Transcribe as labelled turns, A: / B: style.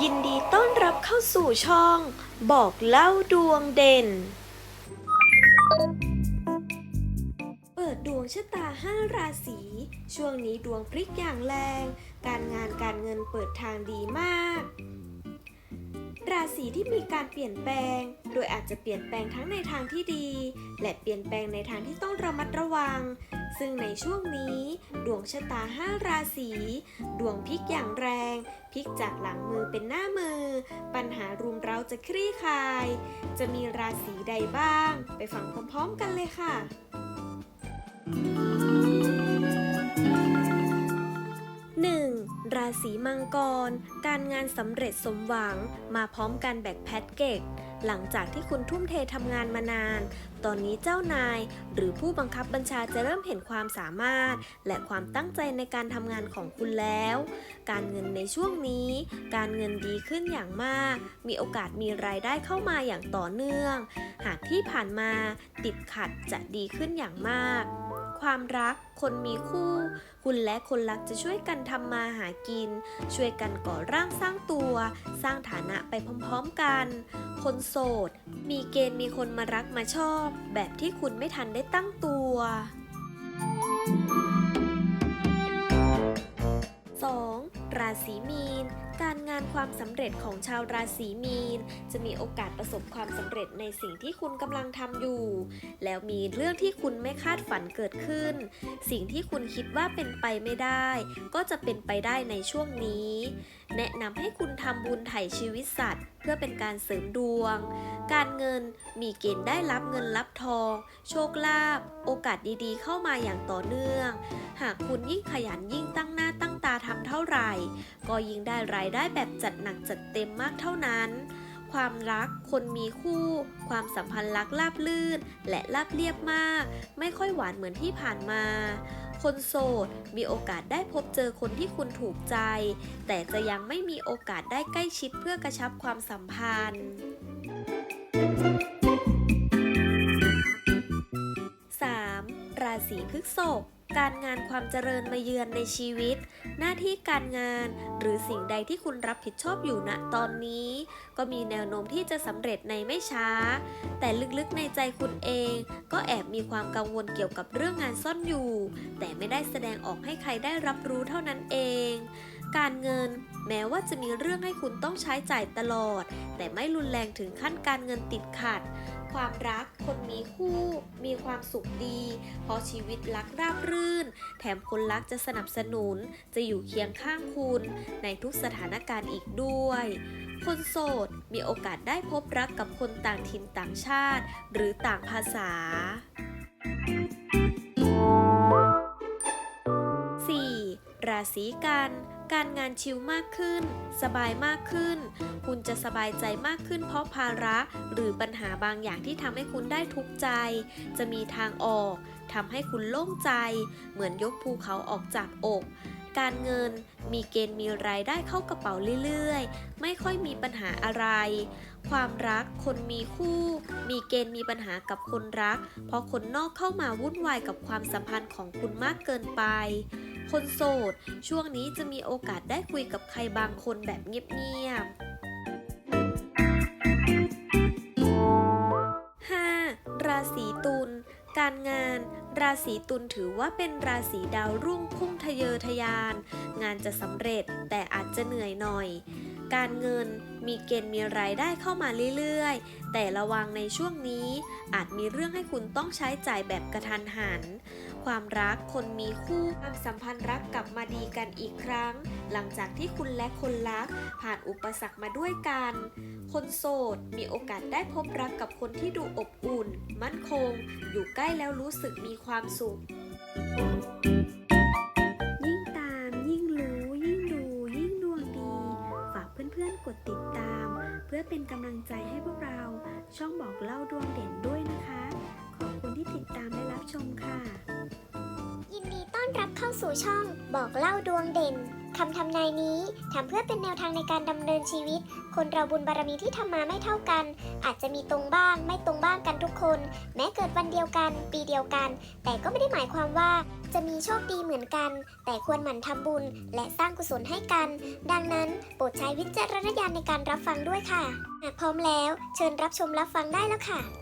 A: ยินดีต้อนรับเข้าสู่ช่อง บอกเล่าดวงเด่น เปิดดวงชะตา5ราศี ช่วงนี้ดวงพลิกอย่างแรง การงานการเงินเปิดทางดีมาก ราศีที่มีการเปลี่ยนแปลง โดยอาจจะเปลี่ยนแปลงทั้งในทางที่ดี และเปลี่ยนแปลงในทางที่ต้องระมัดระวัง ซึ่งในช่วงนี้ ดวงชะตา5ราศีดวงพลิกอย่างแรง พลิกจากหลังมือเป็นหน้ามือ ปัญหารุมเร้าจะคลี่คลาย จะมีราศีใดบ้าง ไปฟังพร้อมๆกันเลยค่ะ 1. ราศีมังกร การงานสำเร็จสมหวัง มาพร้อมกันแบกแพ็กเกจหลังจากที่คุณทุ่มเททำงานมานาน ตอนนี้เจ้านาย หรือผู้บังคับบัญชาจะเริ่มเห็นความสามารถ และความตั้งใจในการทำงานของคุณแล้ว การเงินในช่วงนี้ การเงินดีขึ้นอย่างมาก มีโอกาสมีรายได้เข้ามาอย่างต่อเนื่อง หากที่ผ่านมาติดขัดจะดีขึ้นอย่างมาก ความรัก คนมีคู่ คุณและคนรักจะช่วยกันทำมาหากิน ช่วยกันก่อร่างสร้างตัว สร้างฐานะไปพร้อมๆกัน คนโสด มีเกณฑ์มีคนมารักมาชอบ แบบที่คุณไม่ทันได้ตั้งตัว 2. ราศีมีน การ งานความสำเร็จของชาวราศีมีน จะมีโอกาสประสบความสำเร็จในสิ่งที่คุณกำลังทำอยู่ แล้วมีเรื่องที่คุณไม่คาดฝันเกิดขึ้น สิ่งที่คุณคิดว่าเป็นไปไม่ได้ ก็จะเป็นไปได้ในช่วงนี้ แนะนำให้คุณทำบุญไถ่ชีวิตสัตว์ เพื่อเป็นการเสริมดวง การเงินมีเกณฑ์ได้รับเงินรับทอง โชคลาภโอกาสดีๆ เข้ามาอย่างต่อเนื่อง หากคุณยิ่งขยันยิ่งตั้งหน้าตั้ง ตาทำเท่าไหร่ ก็ยิ่งได้รายได้แบบจัดหนักจัดเต็มมากเท่านั้น ความรักคนมีคู่ ความสัมพันธ์รักลาบลื่น และลาบเรียบมาก ไม่ค่อยหวานเหมือนที่ผ่านมา คนโสดมีโอกาสได้พบเจอคนที่คุณถูกใจ แต่จะยังไม่มีโอกาสได้ใกล้ชิดเพื่อกระชับความสัมพันธ์ 3. ราศีพฤษภ การงานความเจริญมาเยือนในชีวิต หน้าที่การงานหรือสิ่งใดที่คุณรับผิดชอบอยู่ณตอนนี้ ก็มีแนวโน้มที่จะสำเร็จในไม่ช้า แต่ลึกๆในใจคุณเอง ก็แอบมีความกังวลเกี่ยวกับเรื่องงานซ่อนอยู่ แต่ไม่ได้แสดงออกให้ใครได้รับรู้เท่านั้นเอง การเงินแม้ว่าจะมีเรื่องให้คุณต้องใช้จ่ายตลอด แต่ไม่รุนแรงถึงขั้นการเงินติดขัด ความรัก คนมีคู่ มีความสุขดี เพราะชีวิตรักราบรื่น แถมคนรักจะสนับสนุน จะอยู่เคียงข้างคุณ ในทุกสถานการณ์อีกด้วย คนโสดมีโอกาสได้พบรักกับคนต่างถิ่นต่างชาติ หรือต่างภาษา ราศีกัน การงานชิลมากขึ้น สบายมากขึ้น คุณจะสบายใจมากขึ้นเพราะภาระ หรือปัญหาบางอย่างที่ทำให้คุณได้ทุกข์ใจ จะมีทางออกทำให้คุณโล่งใจ เหมือนยกภูเขาออกจากอกการเงินมีเกณฑ์มีรายได้เข้ากระเป๋าเรื่อยๆ ไม่ค่อยมีปัญหาอะไร ความรักคนมีคู่ มีเกณฑ์มีปัญหากับคนรัก เพราะคนนอกเข้ามาวุ่นวายกับความสัมพันธ์ของคุณมากเกินไป คนโสด ช่วงนี้จะมีโอกาสได้คุยกับใครบางคนแบบเงียบๆ 5. ราศีตุลการงาน ราศีตุลถือว่าเป็นราศีดาวรุ่งพุ่งทะเยอทะยาน งานจะสำเร็จแต่อาจจะเหนื่อยหน่อย การเงินมีเกณฑ์มีรายได้เข้ามาเรื่อยๆ แต่ระวังในช่วงนี้อาจมีเรื่องให้คุณต้องใช้จ่ายแบบกระทันหัน ความรักคนมีคู่ความสัมพันธ์รักกลับมาดีกันอีกครั้ง หลังจากที่คุณและคนรัก ผ่านอุปสรรคมาด้วยกัน คนโสดมีโอกาสได้พบรักกับคนที่ดูอบอุ่น มั่นคง อยู่ใกล้แล้วรู้สึกมีความสุข
B: สู่ช่องบอกเล่าดวงเด่นคำทำนายนี้ทำเพื่อเป็นแนวทางในการดำเนินชีวิต คนเราบุญบารมีที่ทำมาไม่เท่ากัน อาจจะมีตรงบ้าง ไม่ตรงบ้างกันทุกคน แม้เกิดวันเดียวกัน ปีเดียวกัน แต่ก็ไม่ได้หมายความว่า จะมีโชคดีเหมือนกัน แต่ควรหมั่นทำบุญ และสร้างกุศลให้กัน ดังนั้นโปรดใช้วิจารณญาณในการรับฟังด้วยค่ะหากพร้อมแล้ว เชิญรับชมรับฟังได้แล้วค่ะ